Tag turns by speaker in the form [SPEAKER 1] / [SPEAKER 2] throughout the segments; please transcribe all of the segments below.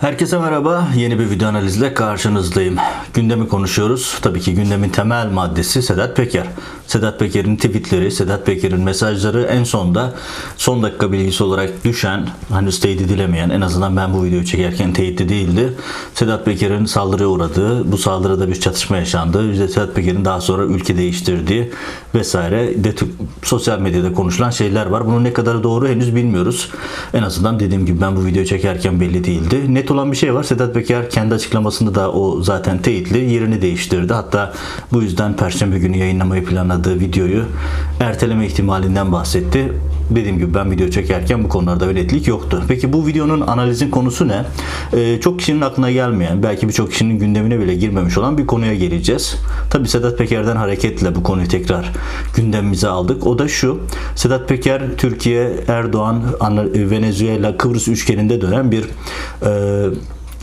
[SPEAKER 1] Herkese merhaba. Yeni bir video analizle karşınızdayım. Gündemi konuşuyoruz. Tabii ki gündemin temel maddesi Sedat Peker. Sedat Peker'in tweetleri, Sedat Peker'in mesajları en sonda son dakika bilgisi olarak düşen, henüz teyit edilemeyen, en azından ben bu videoyu çekerken teyitli değildi. Sedat Peker'in saldırıya uğradığı, bu saldırıda bir çatışma yaşandı. İşte Sedat Peker'in daha sonra ülke değiştirdiği vesaire de, sosyal medyada konuşulan şeyler var. Bunun ne kadar doğru henüz bilmiyoruz. En azından dediğim gibi ben bu videoyu çekerken belli değildi. Net olan bir şey var. Sedat Peker kendi açıklamasında da o zaten teyitli yerini değiştirdi. Hatta bu yüzden Perşembe günü yayınlamayı planladığı videoyu erteleme ihtimalinden bahsetti. Dediğim gibi ben video çekerken bu konularda bir netlik yoktu. Peki bu videonun analizin konusu ne? Ee, çok kişinin aklına gelmeyen, belki birçok kişinin gündemine bile girmemiş olan bir konuya geleceğiz. Tabi Sedat Peker'den hareketle bu konuyu tekrar gündemimize aldık. O da şu. Sedat Peker, Türkiye, Erdoğan, Venezuela, Kıbrıs üçgeninde dönen bir e,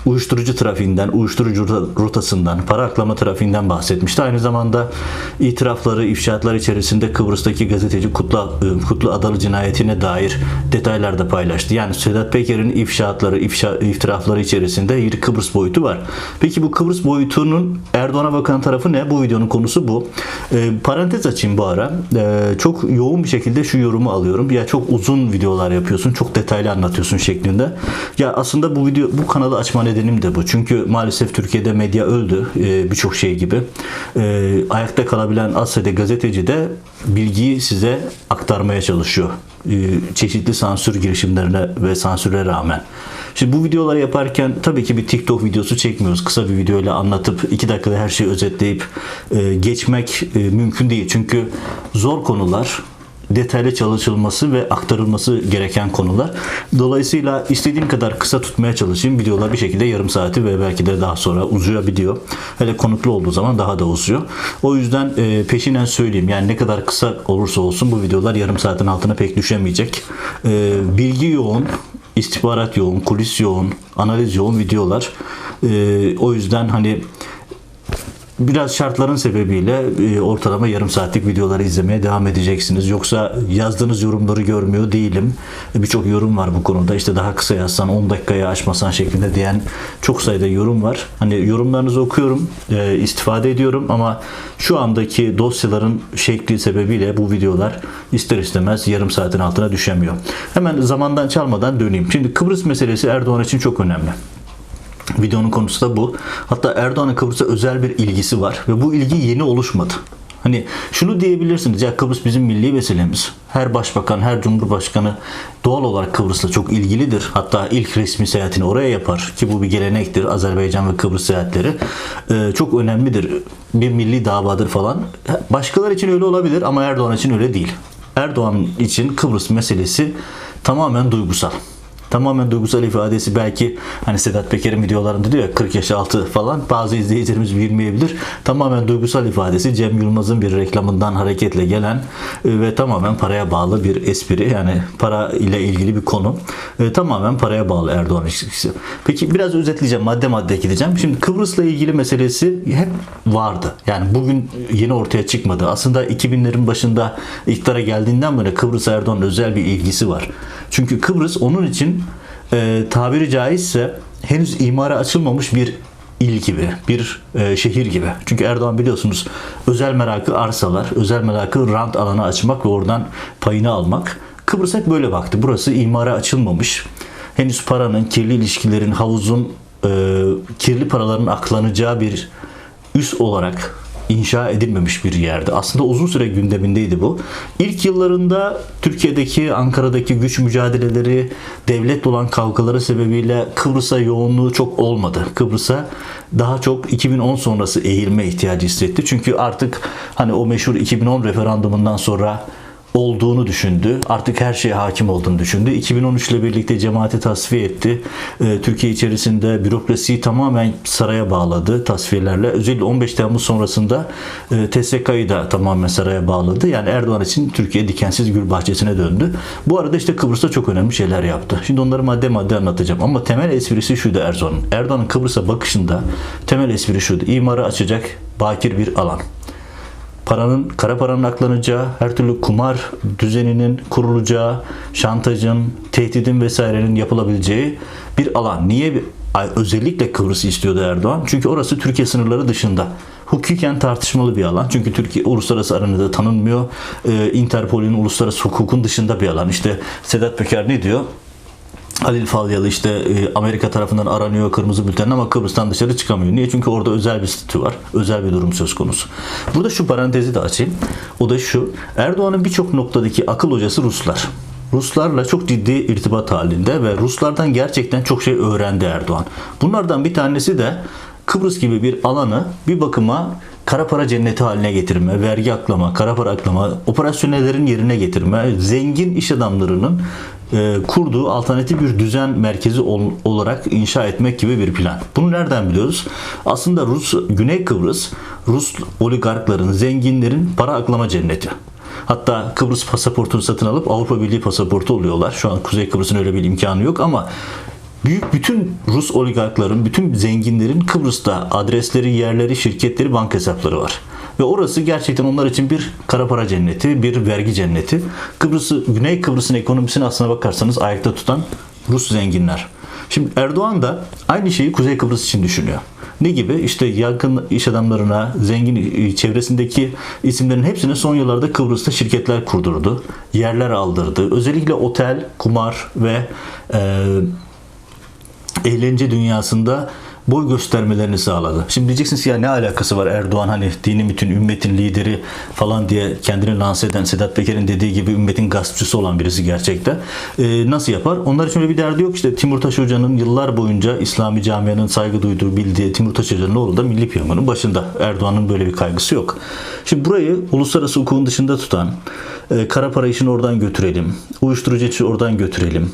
[SPEAKER 1] uyuşturucu trafiğinden, uyuşturucu rotasından, para aklama trafiğinden bahsetmişti. Aynı zamanda itirafları, ifşaatlar içerisinde Kıbrıs'taki gazeteci Kutlu, Kutlu Adalı cinayetine dair detaylar da paylaştı. Yani Sedat Peker'in ifşaatları, ifşa, iftirafları içerisinde bir Kıbrıs boyutu var. Peki bu Kıbrıs boyutunun Erdoğan'a bakan tarafı ne? Bu videonun konusu bu. E, parantez açayım bu ara. E, çok yoğun bir şekilde şu yorumu alıyorum. Ya çok uzun videolar yapıyorsun, çok detaylı anlatıyorsun şeklinde. Ya aslında bu video bu kanalı açma nedenim de bu. Çünkü maalesef Türkiye'de medya öldü. E, Birçok şey gibi. E, ayakta kalabilen az sayıda gazeteci de bilgiyi size aktarmaya çalışıyor. E, çeşitli sansür girişimlerine ve sansüre rağmen. Şimdi bu videoları yaparken tabii ki bir TikTok videosu çekmiyoruz. Kısa bir videoyla anlatıp iki dakikada her şeyi özetleyip geçmek mümkün değil. Çünkü zor konular detaylı çalışılması ve aktarılması gereken konular. Dolayısıyla istediğim kadar kısa tutmaya çalışayım. Videolar bir şekilde yarım saati ve belki de daha sonra uzayabiliyor. Hele konuklu olduğu zaman daha da uzuyor. O yüzden e, peşinen söyleyeyim. Yani ne kadar kısa olursa olsun bu videolar yarım saatin altına pek düşemeyecek. E, bilgi yoğun, istihbarat yoğun, kulis yoğun, analiz yoğun videolar. E, o yüzden hani biraz şartların sebebiyle e, ortalama yarım saatlik videoları izlemeye devam edeceksiniz. Yoksa yazdığınız yorumları görmüyor değilim. E, Birçok yorum var bu konuda. İşte daha kısa yazsan 10 dakikaya aşmasan şeklinde diyen çok sayıda yorum var. Hani yorumlarınızı okuyorum, e, istifade ediyorum ama şu andaki dosyaların şekli sebebiyle bu videolar ister istemez yarım saatin altına düşemiyor. Hemen zamandan çalmadan döneyim. Şimdi Kıbrıs meselesi Erdoğan için çok önemli. Videonun konusu da bu. Hatta Erdoğan'ın Kıbrıs'a özel bir ilgisi var ve bu ilgi yeni oluşmadı. Hani şunu diyebilirsiniz ya Kıbrıs bizim milli meselemiz. Her başbakan, her cumhurbaşkanı doğal olarak Kıbrıs'la çok ilgilidir. Hatta ilk resmi seyahatini oraya yapar ki bu bir gelenektir. Azerbaycan ve Kıbrıs seyahatleri ee, çok önemlidir. Bir milli davadır falan. Başkaları için öyle olabilir ama Erdoğan için öyle değil. Erdoğan için Kıbrıs meselesi tamamen duygusal tamamen duygusal ifadesi belki hani Sedat Peker'in videolarında diyor ya 40 yaş altı falan bazı izleyicilerimiz bilmeyebilir. Tamamen duygusal ifadesi Cem Yılmaz'ın bir reklamından hareketle gelen e, ve tamamen paraya bağlı bir espri yani para ile ilgili bir konu. E, tamamen paraya bağlı Erdoğan ilişkisi. Peki biraz özetleyeceğim madde madde gideceğim. Şimdi Kıbrıs'la ilgili meselesi hep vardı. Yani bugün yeni ortaya çıkmadı. Aslında 2000'lerin başında iktidara geldiğinden beri Kıbrıs Erdoğan'ın özel bir ilgisi var. Çünkü Kıbrıs onun için e, tabiri caizse henüz imara açılmamış bir il gibi, bir e, şehir gibi. Çünkü Erdoğan biliyorsunuz özel merakı arsalar, özel merakı rant alanı açmak ve oradan payını almak. Kıbrıs hep böyle baktı. Burası imara açılmamış. Henüz paranın, kirli ilişkilerin, havuzun, e, kirli paraların aklanacağı bir üs olarak inşa edilmemiş bir yerdi. Aslında uzun süre gündemindeydi bu. İlk yıllarında Türkiye'deki, Ankara'daki güç mücadeleleri, devlet olan kavgaları sebebiyle Kıbrıs'a yoğunluğu çok olmadı. Kıbrıs'a daha çok 2010 sonrası eğilme ihtiyacı hissetti. Çünkü artık hani o meşhur 2010 referandumundan sonra olduğunu düşündü. Artık her şeye hakim olduğunu düşündü. 2013 ile birlikte cemaati tasfiye etti. Ee, Türkiye içerisinde bürokrasiyi tamamen saraya bağladı tasfiyelerle. Özellikle 15 Temmuz sonrasında e, TSK'yı da tamamen saraya bağladı. Yani Erdoğan için Türkiye dikensiz gül bahçesine döndü. Bu arada işte Kıbrıs'ta çok önemli şeyler yaptı. Şimdi onları madde madde anlatacağım. Ama temel esprisi şuydu Erdoğan'ın. Erdoğan'ın Kıbrıs'a bakışında temel espri şuydu. İmarı açacak bakir bir alan paranın, kara paranın aklanacağı, her türlü kumar düzeninin kurulacağı, şantajın, tehdidin vesairenin yapılabileceği bir alan. Niye Özellikle Kıbrıs'ı istiyordu Erdoğan. Çünkü orası Türkiye sınırları dışında. Hukuken tartışmalı bir alan. Çünkü Türkiye uluslararası arenada tanınmıyor. Ee, Interpol'ün uluslararası hukukun dışında bir alan. İşte Sedat Peker ne diyor? Halil Falyalı işte e, Amerika tarafından aranıyor kırmızı bülten ama Kıbrıs'tan dışarı çıkamıyor. Niye? Çünkü orada özel bir statü var. Özel bir durum söz konusu. Burada şu parantezi de açayım. O da şu. Erdoğan'ın birçok noktadaki akıl hocası Ruslar. Ruslarla çok ciddi irtibat halinde ve Ruslardan gerçekten çok şey öğrendi Erdoğan. Bunlardan bir tanesi de Kıbrıs gibi bir alanı bir bakıma kara para cenneti haline getirme, vergi aklama, kara para aklama, operasyonellerin yerine getirme, zengin iş adamlarının e, kurduğu alternatif bir düzen merkezi ol- olarak inşa etmek gibi bir plan. Bunu nereden biliyoruz? Aslında Rus Güney Kıbrıs Rus oligarkların, zenginlerin para aklama cenneti. Hatta Kıbrıs pasaportunu satın alıp Avrupa Birliği pasaportu oluyorlar. Şu an Kuzey Kıbrıs'ın öyle bir imkanı yok ama büyük bütün Rus oligarkların, bütün zenginlerin Kıbrıs'ta adresleri, yerleri, şirketleri, banka hesapları var. Ve orası gerçekten onlar için bir kara para cenneti, bir vergi cenneti. Kıbrıs'ı, Güney Kıbrıs'ın ekonomisini aslına bakarsanız ayakta tutan Rus zenginler. Şimdi Erdoğan da aynı şeyi Kuzey Kıbrıs için düşünüyor. Ne gibi? İşte yakın iş adamlarına, zengin çevresindeki isimlerin hepsine son yıllarda Kıbrıs'ta şirketler kurdurdu. Yerler aldırdı. Özellikle otel, kumar ve e, eğlence dünyasında boy göstermelerini sağladı. Şimdi diyeceksiniz ki ya ne alakası var Erdoğan hani dini bütün ümmetin lideri falan diye kendini lanse eden Sedat Peker'in dediği gibi ümmetin gaspçısı olan birisi gerçekte. Ee, nasıl yapar? Onlar için öyle bir derdi yok. İşte Timurtaş Hoca'nın yıllar boyunca İslami camianın saygı duyduğu bildiği Timurtaş Hoca'nın oğlu da Milli Piyango'nun başında. Erdoğan'ın böyle bir kaygısı yok. Şimdi burayı uluslararası hukukun dışında tutan e, kara para işini oradan götürelim. Uyuşturucu işi oradan götürelim.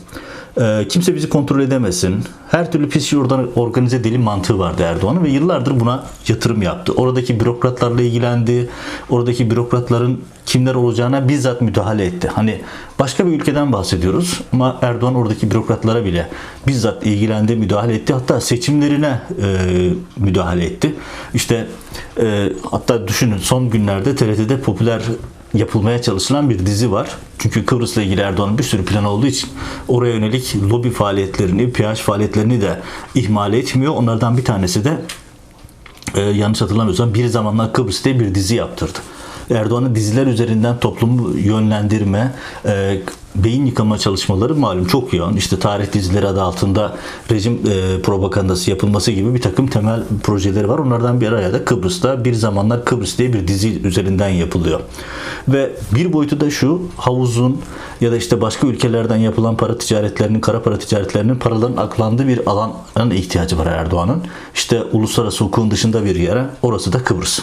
[SPEAKER 1] Ee, kimse bizi kontrol edemesin. Her türlü pis oradan organize edelim mantığı vardı Erdoğan'ın ve yıllardır buna yatırım yaptı. Oradaki bürokratlarla ilgilendi. Oradaki bürokratların kimler olacağına bizzat müdahale etti. Hani başka bir ülkeden bahsediyoruz ama Erdoğan oradaki bürokratlara bile bizzat ilgilendi, müdahale etti. Hatta seçimlerine e, müdahale etti. İşte e, hatta düşünün son günlerde TRT'de popüler yapılmaya çalışılan bir dizi var. Çünkü Kıbrıs'la ilgili Erdoğan'ın bir sürü planı olduğu için oraya yönelik lobi faaliyetlerini, piyaj faaliyetlerini de ihmal etmiyor. Onlardan bir tanesi de e, yanlış hatırlamıyorsam bir zamanlar Kıbrıs diye bir dizi yaptırdı. Erdoğan'ın diziler üzerinden toplumu yönlendirme, e, beyin yıkama çalışmaları malum çok yoğun. İşte tarih dizileri adı altında rejim e, propagandası yapılması gibi bir takım temel projeleri var. Onlardan bir araya da Kıbrıs'ta bir zamanlar Kıbrıs diye bir dizi üzerinden yapılıyor. Ve bir boyutu da şu havuzun ya da işte başka ülkelerden yapılan para ticaretlerinin, kara para ticaretlerinin paraların aklandığı bir alanın ihtiyacı var Erdoğan'ın. İşte uluslararası hukukun dışında bir yere orası da Kıbrıs.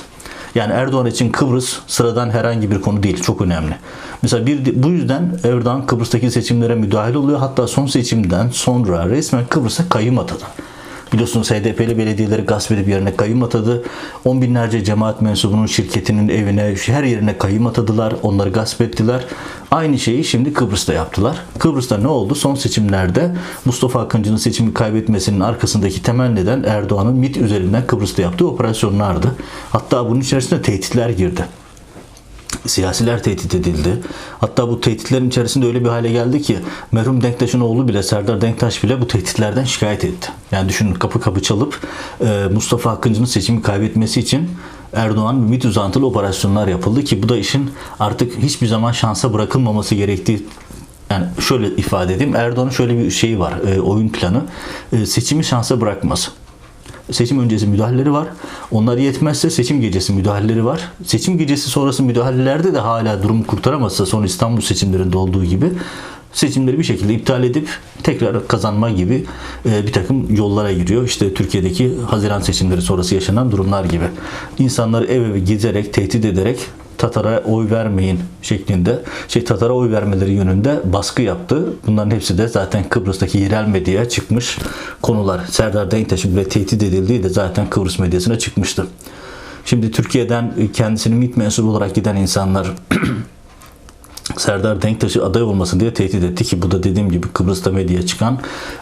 [SPEAKER 1] Yani Erdoğan için Kıbrıs sıradan herhangi bir konu değil. Çok önemli. Mesela bir bu yüzden Erdoğan Kıbrıs'taki seçimlere müdahil oluyor. Hatta son seçimden sonra resmen Kıbrıs'a kayyum atadı. Biliyorsunuz HDP'li belediyeleri gasp edip yerine kayyum atadı. On binlerce cemaat mensubunun şirketinin evine, her yerine kayyum atadılar. Onları gasp ettiler. Aynı şeyi şimdi Kıbrıs'ta yaptılar. Kıbrıs'ta ne oldu? Son seçimlerde Mustafa Akıncı'nın seçimi kaybetmesinin arkasındaki temel neden Erdoğan'ın MİT üzerinden Kıbrıs'ta yaptığı operasyonlardı. Hatta bunun içerisinde tehditler girdi siyasiler tehdit edildi. Hatta bu tehditlerin içerisinde öyle bir hale geldi ki merhum Denktaş'ın oğlu bile Serdar Denktaş bile bu tehditlerden şikayet etti. Yani düşünün kapı kapı çalıp e, Mustafa Akıncı'nın seçimi kaybetmesi için Erdoğan MİT uzantılı operasyonlar yapıldı ki bu da işin artık hiçbir zaman şansa bırakılmaması gerektiği yani şöyle ifade edeyim Erdoğan'ın şöyle bir şeyi var e, oyun planı e, seçimi şansa bırakmaz seçim öncesi müdahaleleri var. Onlar yetmezse seçim gecesi müdahaleleri var. Seçim gecesi sonrası müdahalelerde de hala durumu kurtaramazsa son İstanbul seçimlerinde olduğu gibi seçimleri bir şekilde iptal edip tekrar kazanma gibi e, bir takım yollara giriyor. İşte Türkiye'deki Haziran seçimleri sonrası yaşanan durumlar gibi. İnsanları ev eve gezerek, tehdit ederek Tatar'a oy vermeyin şeklinde şey Tatar'a oy vermeleri yönünde baskı yaptı. Bunların hepsi de zaten Kıbrıs'taki yerel medyaya çıkmış konular. Serdar Denktaş'ın bile tehdit edildiği de zaten Kıbrıs medyasına çıkmıştı. Şimdi Türkiye'den kendisini MİT mensubu olarak giden insanlar Serdar Denktaş'ı aday olmasın diye tehdit etti ki bu da dediğim gibi Kıbrıs'ta medyaya çıkan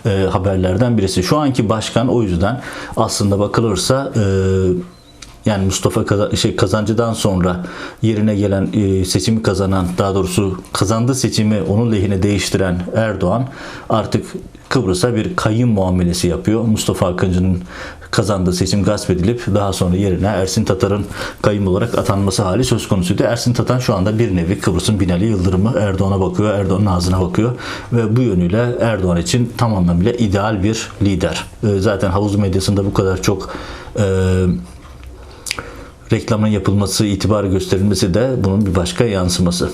[SPEAKER 1] e, haberlerden birisi. Şu anki başkan o yüzden aslında bakılırsa e, yani Mustafa şey Kazancı'dan sonra yerine gelen e, seçimi kazanan daha doğrusu kazandığı seçimi onun lehine değiştiren Erdoğan artık Kıbrıs'a bir kayın muamelesi yapıyor. Mustafa Akıncı'nın kazandığı seçim gasp edilip daha sonra yerine Ersin Tatar'ın kayın olarak atanması hali söz konusuydu. Ersin Tatar şu anda bir nevi Kıbrıs'ın Binali Yıldırım'ı Erdoğan'a bakıyor, Erdoğan'ın ağzına bakıyor ve bu yönüyle Erdoğan için tam anlamıyla ideal bir lider. Ee, Zaten havuz medyasında bu kadar çok e, reklamın yapılması, itibar gösterilmesi de bunun bir başka yansıması.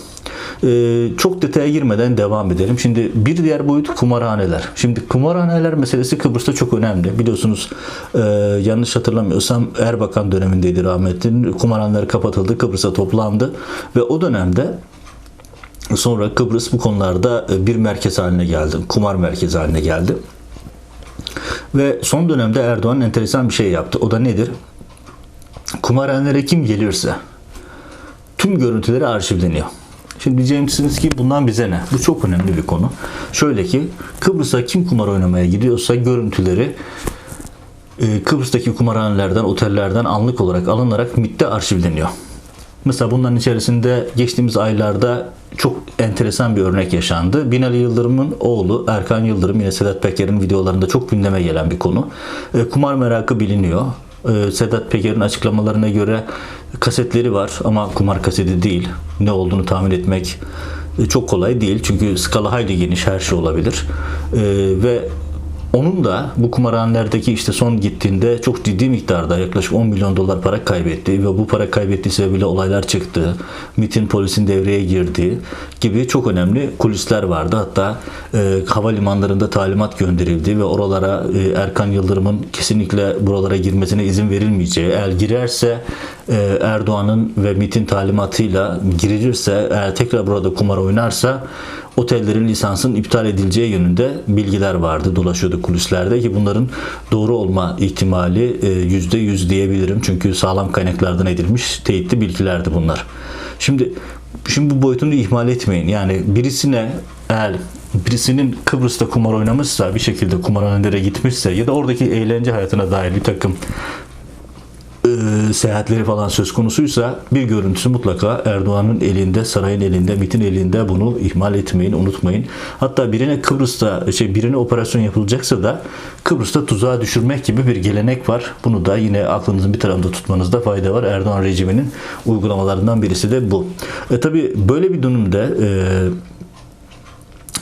[SPEAKER 1] Ee, çok detaya girmeden devam edelim. Şimdi bir diğer boyut kumarhaneler. Şimdi kumarhaneler meselesi Kıbrıs'ta çok önemli. Biliyorsunuz e, yanlış hatırlamıyorsam Erbakan dönemindeydi rahmetli. Kumarhaneler kapatıldı, Kıbrıs'a toplandı ve o dönemde sonra Kıbrıs bu konularda e, bir merkez haline geldi. Kumar merkezi haline geldi. Ve son dönemde Erdoğan enteresan bir şey yaptı. O da nedir? Kumarhanelere kim gelirse tüm görüntüleri arşivleniyor. Şimdi diyeceksiniz ki bundan bize ne? Bu çok önemli bir konu. Şöyle ki Kıbrıs'a kim kumar oynamaya gidiyorsa görüntüleri e, Kıbrıs'taki kumarhanelerden, otellerden anlık olarak alınarak MIT'te arşivleniyor. Mesela bunların içerisinde geçtiğimiz aylarda çok enteresan bir örnek yaşandı. Binali Yıldırım'ın oğlu Erkan Yıldırım yine Sedat Peker'in videolarında çok gündeme gelen bir konu. E, kumar merakı biliniyor. E, Sedat Peker'in açıklamalarına göre kasetleri var ama kumar kaseti değil. Ne olduğunu tahmin etmek e, çok kolay değil. Çünkü skala hayli geniş her şey olabilir. E, ve onun da bu kumarhanelerdeki işte son gittiğinde çok ciddi miktarda yaklaşık 10 milyon dolar para kaybetti ve bu para kaybettiği sebebiyle olaylar çıktı. MIT'in polisin devreye girdiği gibi çok önemli kulisler vardı. Hatta e, havalimanlarında talimat gönderildi ve oralara e, Erkan Yıldırım'ın kesinlikle buralara girmesine izin verilmeyeceği, eğer girerse e, Erdoğan'ın ve MIT'in talimatıyla girilirse, eğer tekrar burada kumar oynarsa otellerin lisansının iptal edileceği yönünde bilgiler vardı dolaşıyordu kulislerde ki bunların doğru olma ihtimali e, yüzde yüz diyebilirim çünkü sağlam kaynaklardan edilmiş teyitli bilgilerdi bunlar. Şimdi şimdi bu boyutunu ihmal etmeyin yani birisine eğer birisinin Kıbrıs'ta kumar oynamışsa bir şekilde kumarhanelere gitmişse ya da oradaki eğlence hayatına dair bir takım e, seyahatleri falan söz konusuysa bir görüntüsü mutlaka Erdoğan'ın elinde, sarayın elinde, MIT'in elinde bunu ihmal etmeyin, unutmayın. Hatta birine Kıbrıs'ta şey birine operasyon yapılacaksa da Kıbrıs'ta tuzağa düşürmek gibi bir gelenek var. Bunu da yine aklınızın bir tarafında tutmanızda fayda var. Erdoğan rejiminin uygulamalarından birisi de bu. E tabi böyle bir dönemde e,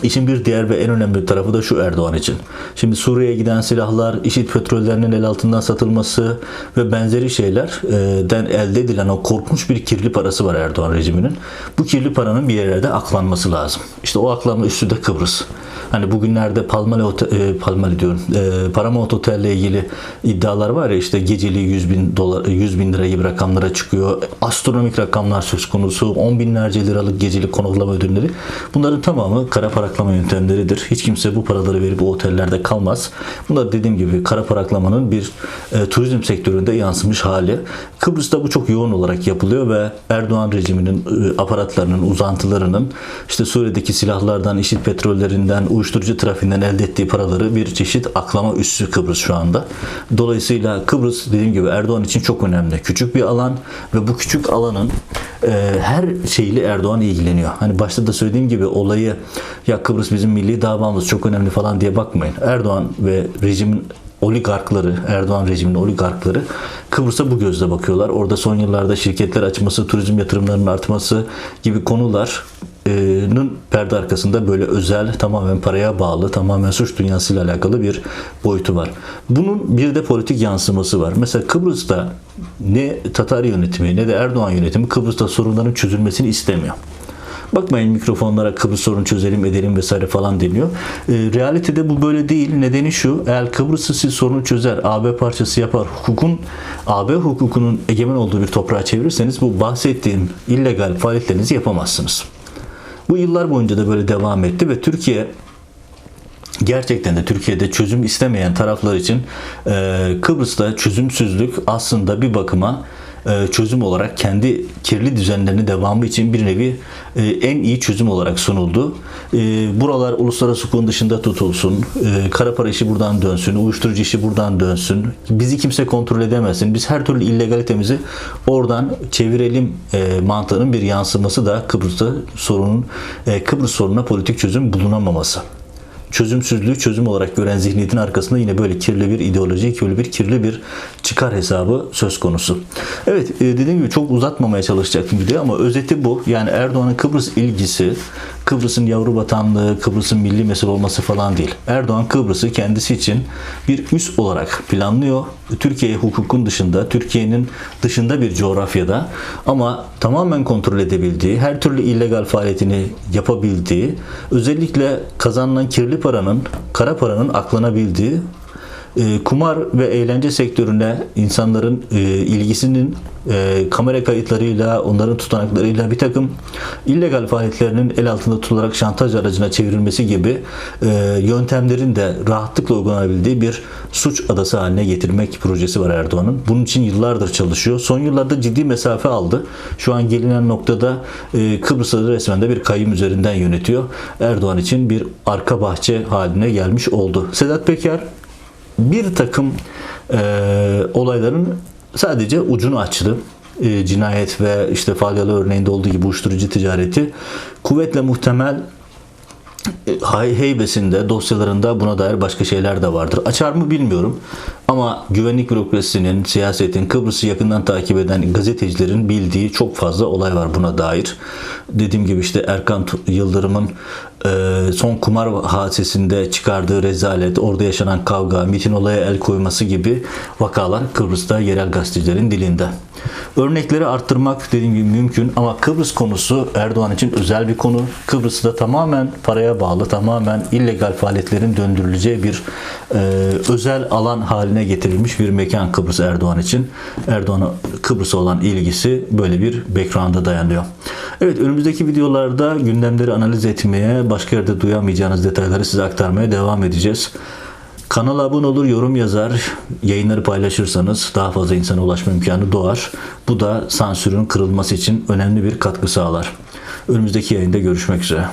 [SPEAKER 1] İşin bir diğer ve en önemli tarafı da şu Erdoğan için. Şimdi Suriye'ye giden silahlar, IŞİD petrollerinin el altından satılması ve benzeri şeylerden elde edilen o korkunç bir kirli parası var Erdoğan rejiminin. Bu kirli paranın bir yerlerde aklanması lazım. İşte o aklanma üstü de Kıbrıs. Hani bugünlerde Palmale, Otel, e, Palmale diyorum, e, Paramount Otel'le ilgili iddialar var ya işte geceliği 100 bin, dolar, 100 bin lira gibi rakamlara çıkıyor. Astronomik rakamlar söz konusu. 10 binlerce liralık gecelik konaklama ödülleri. Bunların tamamı kara para aklama yöntemleridir. Hiç kimse bu paraları verip bu otellerde kalmaz. Bunlar dediğim gibi kara para aklamanın bir e, turizm sektöründe yansımış hali. Kıbrıs'ta bu çok yoğun olarak yapılıyor ve Erdoğan rejiminin e, aparatlarının, uzantılarının işte Suriye'deki silahlardan, IŞİD petrollerinden, uyuşturucu trafiğinden elde ettiği paraları bir çeşit aklama üssü Kıbrıs şu anda. Dolayısıyla Kıbrıs dediğim gibi Erdoğan için çok önemli. Küçük bir alan ve bu küçük alanın e, her şeyiyle Erdoğan ilgileniyor. Hani başta da söylediğim gibi olayı ya Kıbrıs bizim milli davamız çok önemli falan diye bakmayın. Erdoğan ve rejimin oligarkları, Erdoğan rejiminin oligarkları Kıbrıs'a bu gözle bakıyorlar. Orada son yıllarda şirketler açması, turizm yatırımlarının artması gibi konular nın perde arkasında böyle özel, tamamen paraya bağlı, tamamen suç dünyasıyla alakalı bir boyutu var. Bunun bir de politik yansıması var. Mesela Kıbrıs'ta ne Tatar yönetimi ne de Erdoğan yönetimi Kıbrıs'ta sorunların çözülmesini istemiyor. Bakmayın mikrofonlara Kıbrıs sorunu çözelim edelim vesaire falan deniyor. E, realitede bu böyle değil. Nedeni şu. Eğer Kıbrıs'ı siz sorunu çözer, AB parçası yapar, hukukun AB hukukunun egemen olduğu bir toprağa çevirirseniz bu bahsettiğim illegal faaliyetlerinizi yapamazsınız. Bu yıllar boyunca da böyle devam etti ve Türkiye gerçekten de Türkiye'de çözüm istemeyen taraflar için e, Kıbrıs'ta çözümsüzlük aslında bir bakıma çözüm olarak kendi kirli düzenlerinin devamı için bir nevi e, en iyi çözüm olarak sunuldu. E, buralar uluslararası hukukun dışında tutulsun, kara para işi buradan dönsün, uyuşturucu işi buradan dönsün, bizi kimse kontrol edemesin, biz her türlü illegalitemizi oradan çevirelim mantığının bir yansıması da Kıbrıs'ta sorunun Kıbrıs sorununa politik çözüm bulunamaması. Çözümsüzlüğü çözüm olarak gören zihniyetin arkasında yine böyle kirli bir ideoloji, böyle bir kirli bir çıkar hesabı söz konusu. Evet e, dediğim gibi çok uzatmamaya çalışacaktım videoyu ama özeti bu. Yani Erdoğan'ın Kıbrıs ilgisi Kıbrıs'ın yavru vatanlığı, Kıbrıs'ın milli mesele olması falan değil. Erdoğan Kıbrıs'ı kendisi için bir üs olarak planlıyor. Türkiye hukukun dışında, Türkiye'nin dışında bir coğrafyada ama tamamen kontrol edebildiği, her türlü illegal faaliyetini yapabildiği, özellikle kazanılan kirli paranın, kara paranın aklanabildiği e, kumar ve eğlence sektörüne insanların e, ilgisinin e, kamera kayıtlarıyla, onların tutanaklarıyla bir takım illegal faaliyetlerinin el altında tutularak şantaj aracına çevrilmesi gibi e, yöntemlerin de rahatlıkla uygulanabildiği bir suç adası haline getirmek projesi var Erdoğan'ın. Bunun için yıllardır çalışıyor. Son yıllarda ciddi mesafe aldı. Şu an gelinen noktada e, Kıbrıs'ı resmen de bir kayyum üzerinden yönetiyor. Erdoğan için bir arka bahçe haline gelmiş oldu. Sedat Peker bir takım e, olayların sadece ucunu açtı. E, cinayet ve işte Falyalı örneğinde olduğu gibi uyuşturucu ticareti kuvvetle muhtemel e, heybesinde, dosyalarında buna dair başka şeyler de vardır. Açar mı bilmiyorum. Ama güvenlik bürokrasisinin, siyasetin, Kıbrıs'ı yakından takip eden gazetecilerin bildiği çok fazla olay var buna dair. Dediğim gibi işte Erkan Yıldırım'ın e, son kumar hadisesinde çıkardığı rezalet, orada yaşanan kavga, mitin olaya el koyması gibi vakalar Kıbrıs'ta yerel gazetecilerin dilinde. Örnekleri arttırmak dediğim gibi mümkün ama Kıbrıs konusu Erdoğan için özel bir konu. Kıbrıs'ı da tamamen paraya bağlı, tamamen illegal faaliyetlerin döndürüleceği bir e, özel alan haline getirilmiş bir mekan Kıbrıs Erdoğan için. Erdoğan'a Kıbrıs'a olan ilgisi böyle bir background'a dayanıyor. Evet önümüzdeki videolarda gündemleri analiz etmeye, başka yerde duyamayacağınız detayları size aktarmaya devam edeceğiz. Kanala abone olur, yorum yazar, yayınları paylaşırsanız daha fazla insana ulaşma imkanı doğar. Bu da sansürün kırılması için önemli bir katkı sağlar. Önümüzdeki yayında görüşmek üzere.